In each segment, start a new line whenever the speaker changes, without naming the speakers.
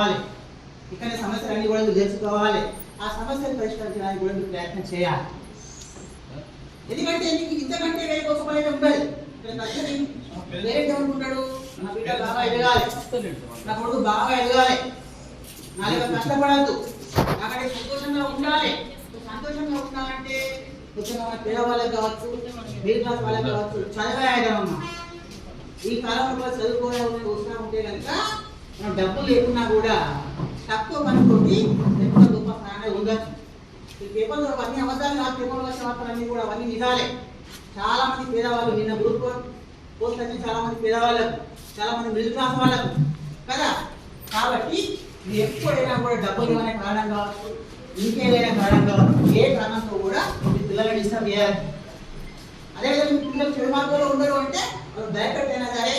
రావాలి ఇక్కడ సమస్యలన్నీ కూడా మీరు తెలుసుకోవాలి. ఆ సమస్యను పరిష్కరించడానికి కూడా మీరు ప్రయత్నం చేయాలి. ఎందుకంటే మీకు ఇంతకంటే వేరే గొప్ప పని ఉండాలి వేరే నా బిడ్డ బాగా ఎదగాలి. నా కొడుకు బాగా ఎదగాలి. నాలుగు కష్టపడద్దు. నాకంటే సంతోషంగా ఉండాలి. సంతోషంగా ఉండాలంటే కొంచెం పిల్లవాళ్ళకి కావచ్చు మిడిల్ క్లాస్ వాళ్ళకి కావచ్చు చదివేయడమ్మా ఈ కాలంలో చదువుకోవడం చదువుకోలే వస్తూ ఉంటే కనుక మనం డబ్బులు లేకున్నా కూడా తక్కువ పనితోటి ఎక్కువ గొప్ప స్థానం ఉండొచ్చు ఈ పేపర్లో అన్ని అబద్ధాలు కాదు పేపర్లో వచ్చిన వార్తలన్నీ కూడా అవన్నీ నిజాలే. చాలా మంది పేదవాళ్ళు నిన్న గ్రూప్ పోస్ట్ వచ్చిన చాలా మంది పేదవాళ్ళకు చాలా మంది మిడిల్ క్లాస్ వాళ్ళకు కదా? కాబట్టి ఎప్పుడైనా కూడా డబ్బులు అనే కారణం కావచ్చు ఇంకేదైనా కారణం కావచ్చు ఏ కారణంతో కూడా మీ పిల్లల్ని డిస్టర్బ్ చేయాలి. అదేవిధంగా మీ పిల్లలు చెడు మార్గంలో ఉండరు అంటే వాళ్ళు భయపెట్టైనా సరే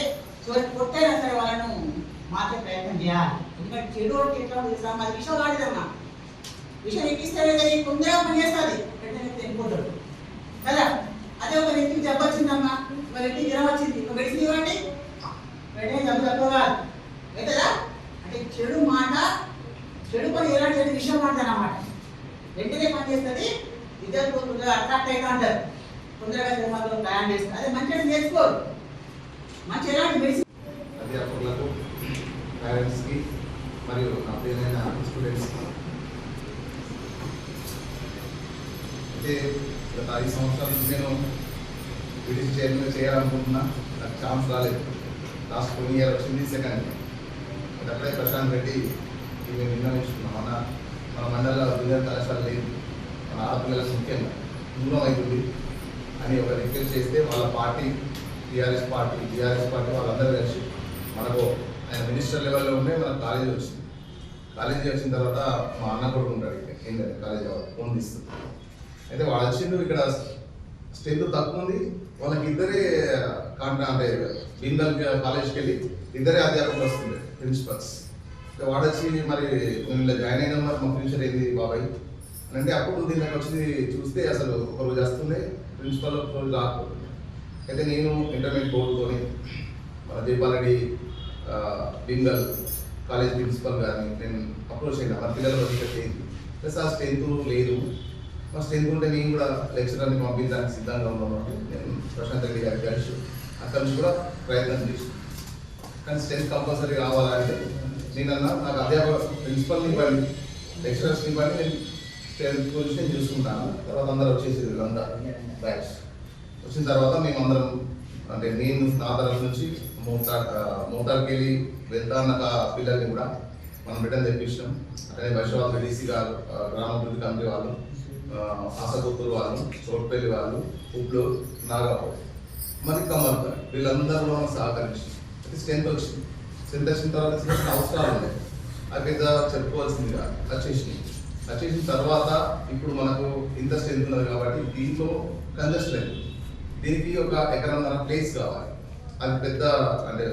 మార్చే ప్రయత్నం చేయాలి. ఎందుకంటే చెడు అంటే ఎట్లా తెలుసా? మరి విషయం వాడిదమ్మా. విషయం ఎక్కిస్తే కానీ తొందరగా పనిచేస్తుంది వెంటనే తెగిపోతాడు కదా? అదే ఒక వ్యక్తికి జబ్బు వచ్చిందమ్మా ఒక వ్యక్తికి జ్వరం వచ్చింది. ఒక మెడిసిన్ ఇవ్వండి. వెంటనే జబ్బు తక్కువ అవుతుందా అంటే చెడు మాట చెడు పని ఎలాంటి చెడు విషయం మాట్లాడనమాట వెంటనే పనిచేస్తుంది ఇద్దరు తొందరగా అట్రాక్ట్ అయితే అంటారు తొందరగా సినిమాలో మాత్రం ప్రయాణం చేస్తారు. అదే మంచిగా నేర్చుకోరు. మంచి ఎలాంటి మెడిసిన్
అధ్యాపకులకు పేరెంట్స్కి మరియు నా పేరైన స్టూడెంట్స్కి అయితే గత ఐదు సంవత్సరాల నుంచి నేను బ్రిటిష్ చైర్మన్ చేయాలనుకుంటున్నా. నాకు ఛాన్స్ రాలేదు. లాస్ట్ కొన్ని ఇయర్ వచ్చింది సెకండ్ అప్పుడే ప్రశాంత్ రెడ్డి ఇది మేము విన్నవించుకున్నాం మన మన మండల జూనియర్ కళాశాల లేదు మన ఆడపిల్లలకు ముఖ్యంగా దూరం అవుతుంది అని ఒక రిక్వెస్ట్ చేస్తే వాళ్ళ party TRS party TRS party వాళ్ళందరూ కలిసి మనకు ఆయన మినిస్టర్ లెవెల్లో ఉండే మన కాలేజీ వచ్చింది. కాలేజీ వచ్చిన తర్వాత మా అన్న కొడుకు ఉంటాడు ఇక్కడ ఏంటంటే కాలేజీ ఫోన్ తీస్తుంది అయితే వాళ్ళు వచ్చిండు ఇక్కడ స్ట్రెంత్ తక్కువ ఉంది. వాళ్ళకి ఇద్దరే కాంటా అంటే బిందల్ కాలేజ్కి వెళ్ళి ఇద్దరే అధ్యాపకులు వస్తుంది ప్రిన్సిపల్స్ ఇక వాడు వచ్చి మరి మేము ఇలా జాయిన్ అయినా మరి మా ఫ్యూచర్ ఏంది బాబాయ్? అని అంటే అప్పుడు దీనికి వచ్చి చూస్తే అసలు ఒకరోజు వస్తుండే ప్రిన్సిపల్ ఒకరోజు రాకపోతుంది అయితే నేను ఇంటర్మీడియట్ బోర్డుతోని మన దీపాలరెడ్డి బింగల్ కాలేజ్ ప్రిన్సిపల్ గారిని నేను అప్రోచ్ అయినా మన పిల్లల భవిష్యత్తు ఏంటి? ప్లస్ ఆ స్ట్రెంత్ లేదు. మా స్ట్రెంత్ ఉంటే నేను కూడా లెక్చరర్ని పంపించడానికి సిద్ధంగా ఉన్నాను నేను ప్రశాంత్ రెడ్డి గారికి కలిసి అక్కడి నుంచి కూడా ప్రయత్నం చేసాను కానీ స్ట్రెంత్ కంపల్సరీ కావాలంటే నేనన్నా నాకు అధ్యాపక ప్రిన్సిపల్ని ఇవ్వండి లెక్చరర్స్ని ఇవ్వండి నేను స్ట్రెంత్ గురించి నేను చూసుకుంటాను. తర్వాత అందరూ వచ్చేసి వీళ్ళంతా బ్యాచ్ వచ్చిన తర్వాత మేము అందరం అంటే నేను నా నుంచి మోటార్ మోటార్కి వెళ్ళి వెళ్తా అన్న పిల్లల్ని కూడా మనం రిటర్న్ తెప్పించాం అట్లనే వైశ్వాల్ డీసీ గారు గ్రామాభివృద్ధి కమిటీ వాళ్ళు ఆ, ఆసగుత్తూరు వాళ్ళు చోట్పల్లి వాళ్ళు ఉప్లు నాగరావు మరి కమర్ వీళ్ళందరూ మనం మనకు స్ట్రెంత్ వచ్చింది. స్ట్రెంత్ వచ్చిన తర్వాత చిన్న అవసరాలు ఉన్నాయి. అవి చెప్పుకోవాల్సింది కాదు వచ్చేసినాయి. వచ్చేసిన తర్వాత ఇప్పుడు మనకు ఇంత స్ట్రెంత్ ఉన్నది కాబట్టి దీంట్లో కంజెస్ట్ లేదు. దీనికి ఒక ఎకరన్నర ప్లేస్ కావాలి. అది పెద్ద అంటే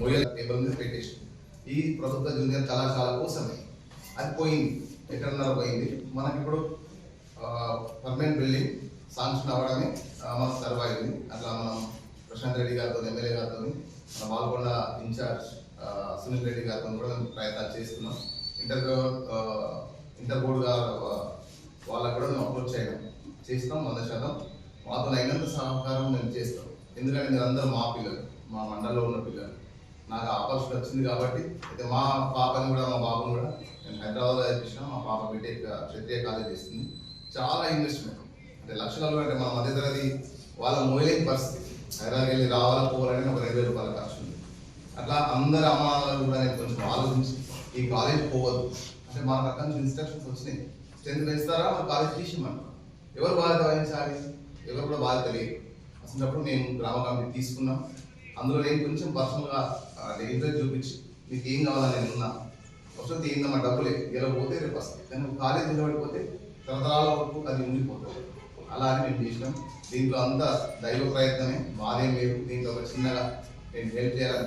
మొయ్యల టేబుల్ మీద పెట్టేసి ఈ ప్రభుత్వ జూనియర్ కళాశాల కోసమే. అది పోయింది ఎకరన్నర పోయింది. మనకి ఇప్పుడు పర్మనెంట్ బిల్డింగ్ శాంక్షన్ అవ్వడమే ఆ, సర్వ్ అయింది. అట్లా మనం ప్రశాంత్ రెడ్డి గారితో ఎమ్మెల్యే గారితో మన బాల్కొండ ఇన్ఛార్జ్ సునీల్ రెడ్డి గారితో కూడా మేము ప్రయత్నాలు చేస్తున్నాం. ఇంటర్ ఇంటర్ బోర్డు గారు వాళ్ళకు కూడా మేము అప్రోచ్ చేయడం చేస్తున్నాం వంద శాతం. మాతో అయినంత సహకారం నేను చేస్తాం ఎందుకంటే మీరు అందరూ మా పిల్లలు మా మండలంలో ఉన్న పిల్లలు. నాకు ఆపర్చునిటీ వచ్చింది కాబట్టి అయితే మా పాపని కూడా మా బాబుని కూడా నేను హైదరాబాద్లో చదివించిన మా పాప బీటెక్ క్షత్రియ కాలేజ్ చేస్తుంది చాలా ఇన్వెస్ట్మెంట్ అంటే లక్షలలో అంటే మన మధ్యతరగతి వాళ్ళ మోయలేని పరిస్థితి. హైదరాబాద్ వెళ్ళి రావాలా పోవాలని ఒక రెండు వేల రూపాయల ఖర్చు ఉంది. అట్లా అందరి అమ్మానాలు కూడా నేను కొంచెం ఆలోచించి ఈ కాలేజ్ పోవద్దు. అంటే మా రకం నుంచి ఇన్స్ట్రక్షన్స్ వచ్చినాయి. స్ట్రెంత్ పెంచుతారా? మన కాలేజ్ తీసి మనం ఎవరు బాధ్యత వహించాలి? ఎవరు కూడా బాధ్యత లేదు అసలు మేము గ్రామ కమిటీ తీసుకున్నాం. అందులో నేను కొంచెం పర్సనల్గా ఇంట్రెస్ట్ చూపించి మీకు ఏం కావాలని నేను ఉన్నా. వస్తుంది ఏందమ్మా డబ్బులే. ఇలా పోతే రేపు వస్తాయి. కానీ కాలేజ్ నిలబడిపోతే తరతరాల వరకు అది ఉండిపోతుంది. అలా అని మేము చేసినాం. దీంట్లో అంతా దైవ ప్రయత్నమే. మాదేం లేదు. దీంట్లో ఒక చిన్నగా నేను హెల్ప్ చేయాలని